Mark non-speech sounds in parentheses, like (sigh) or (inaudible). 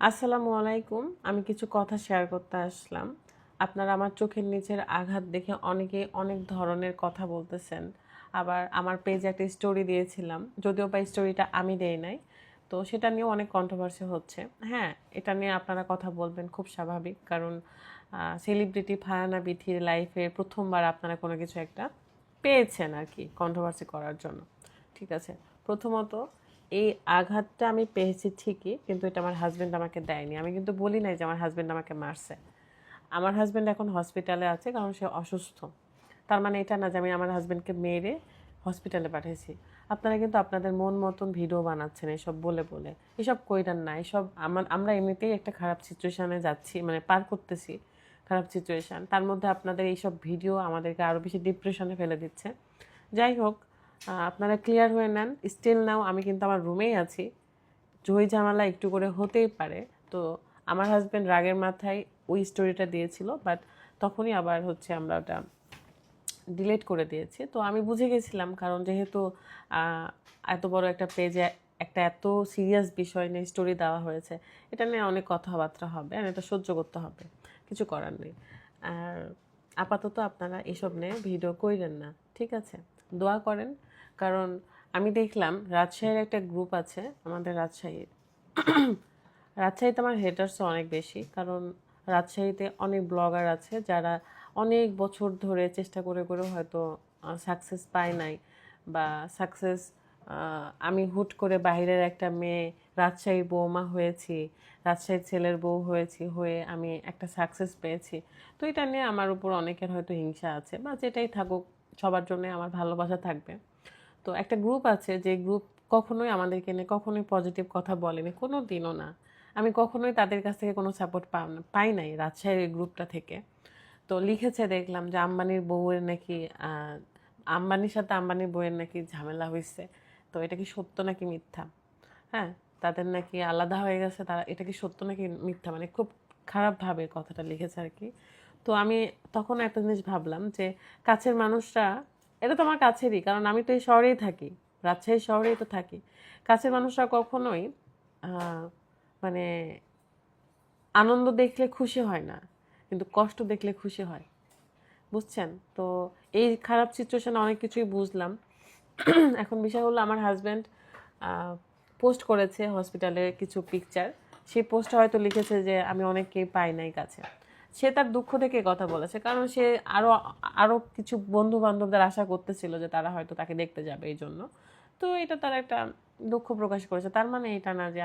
আসসালামু আলাইকুম। আমি কিছু কথা শেয়ার করতে আসলাম। আপনারা আমার চোখের নিচের আঘাত দেখে অনেকে অনেক ধরনের কথা বলতেছেন। আবার আমার পেজে একটা স্টোরি দিয়েছিলাম। যদিও বা স্টোরিটা আমি দেই নাই। তো সেটা নিয়েও অনেক কন্ট্রোভার্সি হচ্ছে। হ্যাঁ এটা নিয়ে আপনারা কথা বলবেন খুব স্বাভাবিক। কারণ সেলিব্রিটি ফায়ানা বিথির লাইফে প্রথমবার আপনারা কোনো কিছু একটা পেয়েছেন আর কি কন্ট্রোভার্সি করার জন্য। ঠিক আছে? প্রথমত এই আঘাতটা আমি পেয়েছি ঠিকই, কিন্তু এটা আমার হাজব্যান্ড আমাকে দেয়নি। আমি কিন্তু বলি নাই যে আমার হাজব্যান্ড আমাকে মারছে। আমার হাজব্যান্ড এখন হসপিটালে আছে, কারণ সে অসুস্থ। তার মানে এটা না যে আমি আমার হাজব্যান্ডকে মেরে হসপিটালে পাঠিয়েছি। আপনারা কিন্তু আপনাদের মন মতন ভিডিও বানাচ্ছেন, এসব বলে বলে। এসব কইরান না, এসব আমার আমরা এমনিতেই একটা খারাপ সিচুয়েশানে যাচ্ছি মানে পার করতেছি খারাপ সিচুয়েশান তার মধ্যে আপনাদের এইসব ভিডিও আমাদেরকে আরও বেশি ডিপ্রেশনে ফেলে দিচ্ছে। যাই হোক আপনারা ক্লিয়ার হয়ে নেন। স্টিল নাও আমি কিন্তু আমার রুমেই আছি। জয় ঝামেলা একটু করে হতেই পারে। তো আমার হাজব্যান্ড রাগের মাথায় ওই স্টোরিটা দিয়েছিল বাট তখনই আবার হচ্ছে আমরা ওটা ডিলিট করে দিয়েছি। তো আমি বুঝে গেছিলাম, কারণ যেহেতু এত বড় একটা পেজে একটা এত সিরিয়াস বিষয় নিয়ে স্টোরি দেওয়া হয়েছে, এটা নিয়ে অনেক কথাবার্তা হবে আর এটা সহ্য করতে হবে। কিছু করার নেই। আর আপাতত আপনারা এসব নিয়ে ভিডিও কইরেন না, ঠিক আছে? দোয়া করেন। কারণ আমি দেখলাম রাজশাহীর একটা গ্রুপ আছে, আমাদের রাজশাহীর রাজশাহীতে আমার হেটার্সও অনেক বেশি, কারণ রাজশাহীতে অনেক ব্লগার আছে যারা অনেক বছর ধরে চেষ্টা করে করে হয়তো সাকসেস পায় নাই বা সাকসেস আমি হুট করে বাইরের একটা মেয়ে, রাজশাহীর বৌমা হয়েছি, রাজশাহীর ছেলের বউ হয়েছি, হয়ে আমি একটা সাকসেস পেয়েছি। তো এটা নিয়ে আমার উপর অনেকের হয়তো হিংসা আছে বা যেটাই থাকুক সবার জন্য আমার ভালোবাসা থাকবে। তো একটা গ্রুপ আছে যে গ্রুপ কখনোই আমাদেরকে নিয়ে কখনোই পজিটিভ কথা বলেনি কোনো দিনও না। আমি কখনোই তাদের কাছ থেকে কোনো সাপোর্ট পাই নাই রাজশাহীর গ্রুপটা থেকে। তো লিখেছে দেখলাম যে আম্বানির বউয়ের নাকি আম্বানির সাথে আম্বানির বউয়ের নাকি ঝামেলা হয়েছে তো এটা কি সত্য নাকি মিথ্যা? হ্যাঁ তাদের নাকি আলাদা হয়ে গেছে, তারা, এটা কি সত্য নাকি মিথ্যা? মানে খুব খারাপভাবে কথাটা লিখেছে আর কি। তো আমি তখন একটা জিনিস ভাবলাম যে কাছের মানুষরা, এটা তো আমার কাছেরই, কারণ আমি তো এই শহরেই থাকি, রাজশাহী শহরেই তো থাকি। কাছের মানুষরা কখনোই মানে আনন্দ দেখলে খুশি হয় না, কিন্তু কষ্ট দেখলে খুশি হয়। বুঝছেন? তো এই খারাপ সিচুয়েশনে অনেক কিছুই বুঝলাম। (clears throat) এখন বিষয় হলো আমার হাজব্যান্ড পোস্ট করেছে হসপিটালে কিছু পিকচার সেই পোস্টটা হয়তো লিখেছে যে, আমি অনেককেই পাই নাই কাছে। সে তার দুঃখ থেকে কথা বলেছে। কারণ সে আরও আরও কিছু বন্ধু বান্ধবদের আশা করতেছিল যে তারা হয়তো তাকে দেখতে যাবে এই জন্য। তো এটা তার একটা দুঃখ প্রকাশ করেছে। তার মানে এটা না যে